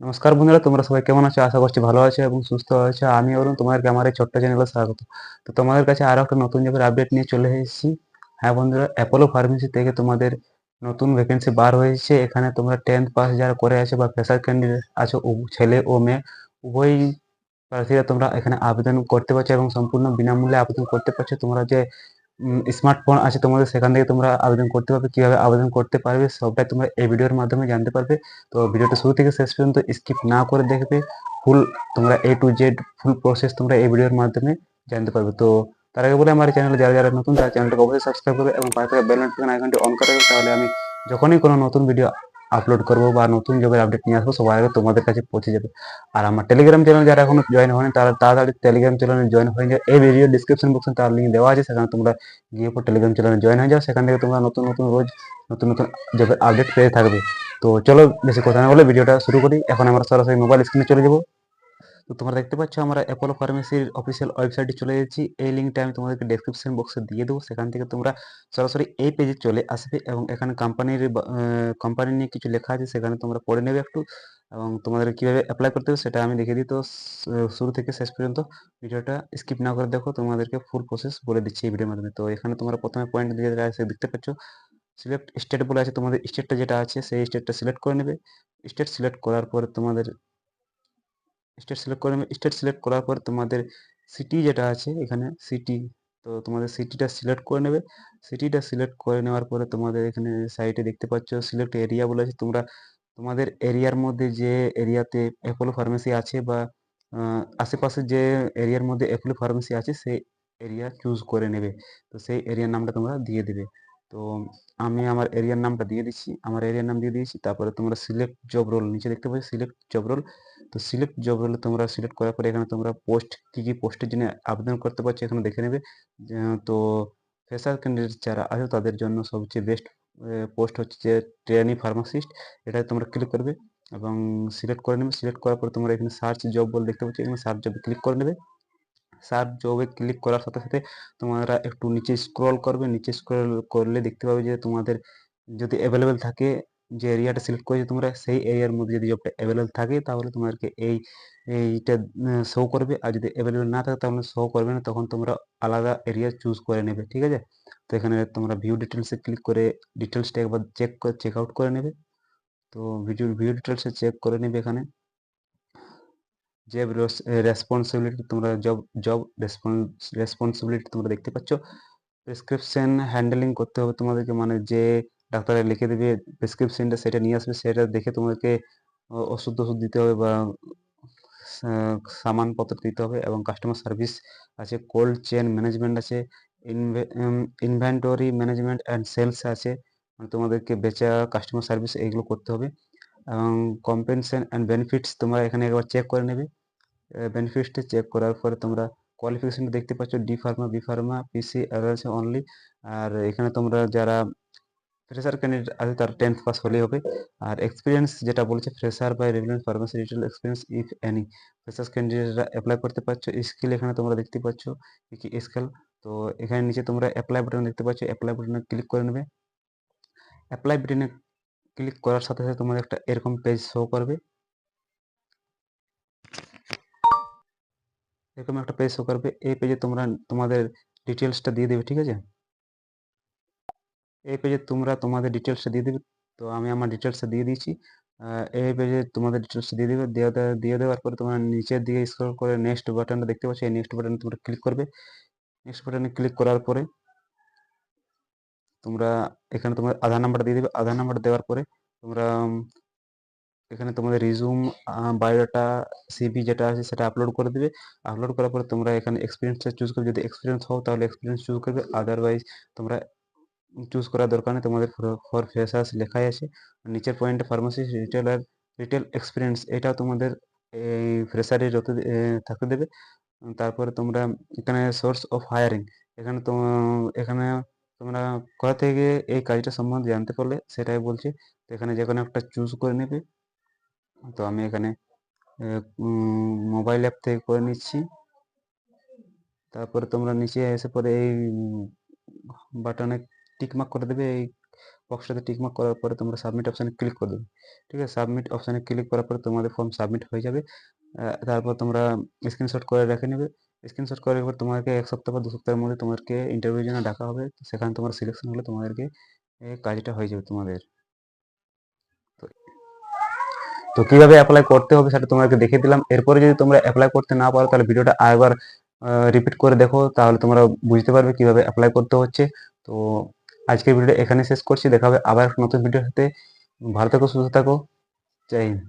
নমস্কার বন্ধুরা, তোমরা সবাই কেমন আছো? আশা করছি ভালো আছো এবং সুস্থ আছো। আমি অরুণ তোমাদেরকে আমার এই ছোট্ট চ্যানেলে স্বাগত। তো তোমাদের কাছে আরও একটা নতুন জবের আপডেট নিয়ে চলে এসেছি। হ্যাঁ বন্ধুরা অ্যাপোলো ফার্মেসি থেকে তোমাদের নতুন ভ্যাকেন্সি বার হয়েছে। এখানে তোমরা টেন্থ পাস যারা করে আছো বা ফ্রেশার ক্যান্ডিডেট আছো ছেলে ও মেয়ে উভয়ই প্রার্থীরা তোমরা এখানে আবেদন করতে পারছ এবং সম্পূর্ণ বিনামূল্যে আবেদন করতে পারছ। তোমরা যে স্মার্টফোন আছে, তোমাদের সেখান থেকে তোমরা আবেদন করতে পারবে, কীভাবে আবেদন করতে পারবে, সবটাই তোমরা এই ভিডিওর মাধ্যমে জানতে পারবে। তো ভিডিওটা শুরু থেকে শেষ পর্যন্ত স্কিপ না করে দেখবে ফুল তোমরা A to Z full process তোমরা এই ভিডিওর মাধ্যমে জানতে পারবে। তো তার আগে বলে আমার চ্যানেলে যারা যারা নতুন, তারা চ্যানেলটাকে অবশ্যই সাবস্ক্রাইব করবে এবং পাশে বেল নোটিফিকেশন আইকনটি অন করে তাহলে আমি যখনই কোনো নতুন ভিডিও আপলোড করব বা নতুন জবের আপডেট নিয়ে আসব, সবার আগে তোমাদের কাছে পৌঁছে যাবে। আর আমার টেলিগ্রাম চ্যানেল যারা এখনও জয়েন হয়নি, তারা তাড়াতাড়ি টেলিগ্রাম চ্যানেলে জয়েন হয়ে যায়, এই ভিডিও ডিসক্রিপশন বক্সে তার লিঙ্ক দেওয়া আছে, সেখানে তোমরা গিয়ে পর টেলিগ্রাম চ্যানেলে জয়েন হয়ে যাও, সেখান থেকে তোমরা নতুন নতুন রোজ নতুন নতুন জবের আপডেট পেয়ে থাকবে। তো চলো, বেশি কথা না বলে ভিডিওটা শুরু করি। এখন আমরা সরাসরি মোবাইল স্ক্রিনে চলে যাব। তো তোমরা দেখতে পাচ্ছ, আমরা অ্যাপোলো ফার্মেসির অফিসিয়াল ওয়েবসাইটে চলে এসেছি। এই লিঙ্কটা আমি তোমাদেরকে ডেসক্রিপশন বক্সে দিয়ে দেবো। সেখান থেকে তোমরা সরাসরি এই পেজে চলে আসবে এবং এখানে কোম্পানির কোম্পানি নিয়ে কিছু লেখা আছে, সেখানে তোমরা পড়ে নেবে একটু এবং তোমাদের কীভাবে অ্যাপ্লাই করতে হবে সেটা আমি দেখিয়ে দিই। তো শুরু থেকে শেষ পর্যন্ত ভিডিওটা স্কিপ না করে দেখো, তোমাদেরকে ফুল প্রসেস বলে দিচ্ছি এই ভিডিওর মাধ্যমে। তো, এখানে তোমরা প্রথমে পয়েন্ট দিয়ে আছে দেখতে পাচ্ছ সিলেক্ট স্টেট বলে আছে তোমাদের স্টেটটা যেটা আছে, সেই স্টেটটা সিলেক্ট করে নেবে। স্টেট সিলেক্ট করার পরে তোমাদের স্টেট সিলেক্ট করে স্টেট সিলেক্ট করার পর তোমাদের সিটি যেটা আছে, এখানে সিটি তো তোমাদের সিটিটা সিলেক্ট করে নেবে। সিটিটা সিলেক্ট করে নেওয়ার পরে তোমাদের এখানে সাইটে দেখতে পাচ্ছ সিলেক্ট এরিয়া বলে আছে। তোমরা, তোমাদের এরিয়ার মধ্যে যে এরিয়াতে অ্যাপোলো ফার্মেসি আছে বা আশেপাশে যে এরিয়ার মধ্যে অ্যাপোলো ফার্মেসি আছে, সেই এরিয়া চুজ করে নেবে। তো সেই এরিয়ার নামটা তোমরা দিয়ে দেবে। তো আমি আমার এরিয়ার নামটা দিয়ে দিচ্ছি, আমার এরিয়ার নাম দিয়ে দিয়েছি, তারপরে তোমরা সিলেক্ট জব রোল নিচে দেখতে পাচ্ছ সিলেক্ট জব রোল তো সিলেক্ট জব রোলে তোমরা সিলেক্ট করার পরে এখানে তোমরা পোস্ট কি কি পোস্টের জন্য আবেদন করতে পারছ এখানে দেখে নেবে। তো ফ্রেশার ক্যান্ডিডেট যারা আছে তাদের জন্য সবচেয়ে বেস্ট পোস্ট হচ্ছে যে ট্রেনি ফার্মাসিস্ট এটা তোমরা ক্লিক করবে এবং সিলেক্ট করে নেবে। সিলেক্ট করার পরে তোমরা এখানে সার্চ জব বলে দেখতে পাচ্ছ, এখানে সার্চ জবে ক্লিক করে নেবে। সার্চ জবে ক্লিক করার সাথে সাথে তোমরা একটু নিচে স্ক্রল করবে। নিচে স্ক্রল করলে দেখতে পাবে যে তোমাদের যদি অ্যাভেলেবেল থাকে যে এরিয়াটা সিলেক্ট করেছ, তোমরা সেই এরিয়ার মধ্যে যদি জবটা অ্যাভেলেবেল থাকে, তাহলে তোমাদেরকে এই, এইটা শো করবে। আর যদি অ্যাভেলেবেল না থাকে, তাহলে শো করবে না। তখন তোমরা আলাদা এরিয়া চুজ করে নেবে, ঠিক আছে? তো এখানে তোমরা ভিউ ডিটেলসে ক্লিক করে ডিটেলসটা একবার চেক চেক আউট করে নেবে। তো ভিডিও ভিউ ডিটেলসে চেক করে নেবে এখানে। যে রেসপন্সিবিলিটি তোমরা জব জব রেসপন্স রেসপন্সিবিলিটি তোমরা দেখতে পাচ্ছ। প্রেসক্রিপশন হ্যান্ডেলিং করতে হবে তোমাদেরকে মানে যে ডাক্তারে লিখে দেবে প্রেসক্রিপশনটা সেটা নিয়ে আসবে, সেটা দেখে তোমাকে ওষুধ ওষুধ দিতে হবে বা সামানপত্র দিতে হবে এবং কাস্টমার সার্ভিস আছে কোল্ড চেন ম্যানেজমেন্ট আছে ইনভেন্টরি ম্যানেজমেন্ট অ্যান্ড সেলস আছে মানে তোমাদেরকে বেচা কাস্টমার সার্ভিস এইগুলো করতে হবে। এবং কম্পেনসেশন অ্যান্ড বেনিফিটস তোমরা এখানে একবার চেক করে নেবে। বেনিফিটসটা চেক করার পরে তোমরা কোয়ালিফিকেশনটা দেখতে পাচ্ছ D pharma B pharma PC আছে অনলি আর এখানে তোমরা যারা ফ্রেশার ক্যান্ডিডেট আছে তার টেন্থ পাস হলেই হবে। আর এক্সপিরিয়েন্স যেটা বলছে ফ্রেশার বা regular pharmacy retail experience if any fresher ক্যান্ডিডেটরা apply করতে পারছ স্কিল এখানে তোমরা দেখতে পাচ্ছ, কি স্কিল তো এখানে নিচে তোমরা অ্যাপ্লাই বাটন দেখতে পাচ্ছ অ্যাপ্লাই বাটনে ক্লিক করে নেবে। অ্যাপ্লাই বাটনে ক্লিক করার সাথে সাথে তোমাদের একটা এরকম পেজ শো করবে। এরকম একটা পেজ শো করবে। এই পেজে তোমরা তোমাদের ডিটেলসটা দিয়ে দেবে, ঠিক আছে? এই পেজে তোমরা তোমাদের ডিটেলসটা দিয়ে দেবে। তো আমি আমার ডিটেলসটা দিয়ে দিয়েছি। এই পেজে তোমাদের ডিটেলস দিয়ে দেবে। দিয়ে দেওয়ার পরে তোমরা নিচের দিকে স্ক্রল করে নেক্সট বাটনটা দেখতে পাচ্ছ। এই নেক্সট বাটনে তোমরা ক্লিক করবে। নেক্সট বাটনে ক্লিক করার পরে তোমরা এখানে তোমার আধার নাম্বার দিয়ে দেবে। আধার নাম্বার দেওয়ার পরে তোমরা এখানে তোমাদের রিজুম বায়োডাটা সিভি যেটা আছে সেটা আপলোড করে দেবে। আপলোড করার পরে তোমরা এখানে এক্সপিরিয়েন্সটা চুজ করবে। যদি এক্সপিরিয়েন্স হও তাহলে এক্সপিরিয়েন্স চুজ করবে। আদারওয়াইজ তোমরা চুজ করার দরকার নেই। তোমাদের ফর ফ্রেশার্স লেখাই আছে। আর নিচের পয়েন্টে ফার্মাসি রিটেলার রিটেল এক্সপিরিয়েন্স এটাও তোমাদের এই ফ্রেশারে যত থাকতে দেবে। তারপরে তোমরা এখানে সোর্স অফ হায়ারিং এখানে তো, এখানে তোমরা কোথা থেকে এই কাজটা সম্বন্ধে জানতে পারলে সেটাই বলছি। তো এখানে যে কোনো একটা চুজ করে নেবে। তো আমি এখানে মোবাইল অ্যাপ থেকে করে নিচ্ছি। তারপরে তোমরা নিচে এসে পরে এই বাটনে টিক মার্ক করে দেবে, এই বক্সটাতে টিকমার্ক করার পরে তোমরা সাবমিট অপশানে ক্লিক করে দেবে। ঠিক আছে? সাবমিট অপশানে ক্লিক করার পরে তোমাদের ফর্ম সাবমিট হয়ে যাবে। তারপর তোমরা স্ক্রিনশট করে রেখে নেবে। স্ক্রিনশট করার পর তোমাকে এক সপ্তাহ বা দু সপ্তাহের মধ্যে তোমাদেরকে ইন্টারভিউর জন্য ডাকা হবে। সেখানে তোমার সিলেকশন হলে তোমাদেরকে কাজটা হয়ে যাবে তোমাদের। তো কীভাবে অ্যাপ্লাই করতে হবে সেটা তোমাদেরকে দেখিয়ে দিলাম। এরপরে যদি তোমরা অ্যাপ্লাই করতে না পারো, তাহলে ভিডিওটা আরেকবার রিপিট করে দেখো। তাহলে তোমরা বুঝতে পারবে কীভাবে অ্যাপ্লাই করতে হচ্ছে। তো আজকের ভিডিওটা এখানে শেষ করছি। দেখা হবে আবার নতুন ভিডিওর সাথে। ভালো থাকো, সুস্থ থাকো। জয় হিন্দ।